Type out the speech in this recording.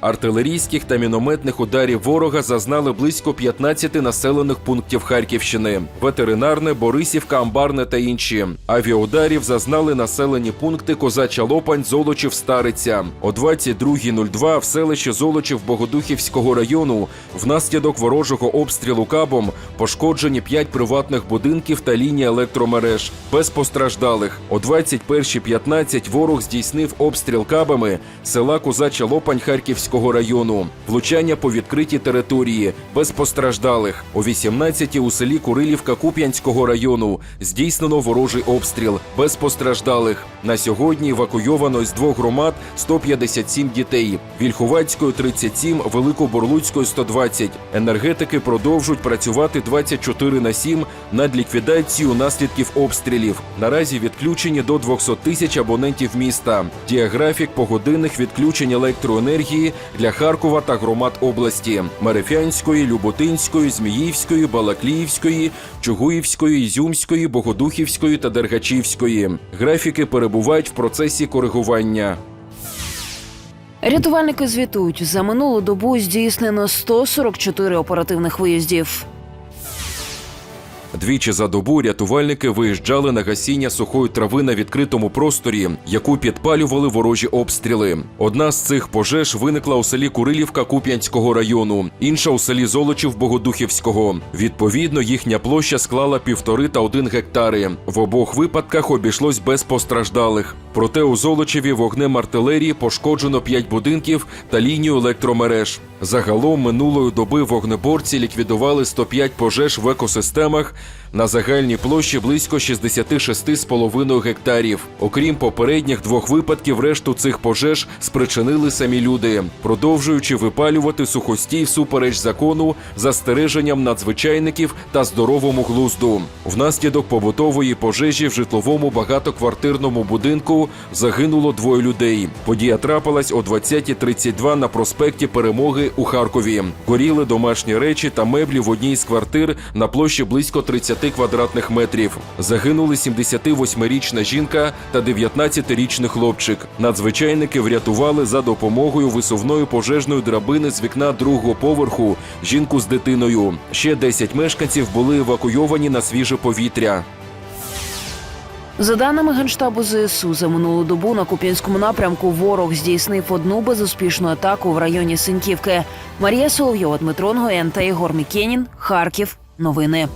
Артилерійських та мінометних ударів ворога зазнали близько 15 населених пунктів Харківщини: ветеринарне, Борисівка, Амбарне та інші. Авіаударів зазнали населені пункти Козача Лопань, Золочів, Стариця. О 22.02 в селищі Золочів Богодухівського району внаслідок ворожого обстрілу кабом пошкоджені 5 приватних будинків та лінії електромереж без постраждалих. О 21.15 ворог здійснив обстріл кабами села Козача Лопань Харківського району. Влучання по відкритій території без постраждалих. О 18 у селі Курилівка Куп'янського району здійснено ворожий обстріл без постраждалих. На сьогодні евакуйовано з двох громад 157 дітей. Вільховацької 37, Великоборлуцької 120. Енергетики продовжують працювати 24 на 7 над ліквідацією наслідків обстрілів. Наразі відключені до 200 тисяч абонентів міста. Діаграфік погодинних відключень електроенергії для Харкова та громад області Мерефянської, Люботинської, Зміївської, Балакліївської, Чугуївської, Ізюмської, Богодухівської та Дергачівської. Графіки перебувають в процесі коригування. Рятувальники звітують, за минулу добу здійснено 144 оперативних виїздів. Двічі за добу рятувальники виїжджали на гасіння сухої трави на відкритому просторі, яку підпалювали ворожі обстріли. Одна з цих пожеж виникла у селі Курилівка Куп'янського району, інша у селі Золочів Богодухівського. Відповідно, їхня площа склала півтори та один гектари. В обох випадках обійшлось без постраждалих. Проте у Золочеві вогнем артилерії пошкоджено 5 будинків та лінію електромереж. Загалом минулої доби вогнеборці ліквідували 105 пожеж в екосистемах на загальній площі близько 66,5 гектарів. Окрім попередніх двох випадків, решту цих пожеж спричинили самі люди, продовжуючи випалювати сухостій всупереч закону, застереженням надзвичайників та здоровому глузду. Внаслідок побутової пожежі в житловому багатоквартирному будинку загинуло двоє людей. Подія трапилась о 20.32 на проспекті Перемоги у Харкові. Горіли домашні речі та меблі в одній з квартир на площі близько 30 квадратних метрів. Загинули 78-річна жінка та 19-річний хлопчик. Надзвичайники врятували за допомогою висувної пожежної драбини з вікна другого поверху жінку з дитиною. Ще 10 мешканців були евакуйовані на свіже повітря. За даними генштабу ЗСУ, за минулу добу на Куп'янському напрямку ворог здійснив одну безуспішну атаку в районі Синьківки. Марія Соловйова, Дмитро Нгоєн та Ігор Мікенін. Харків. Новини.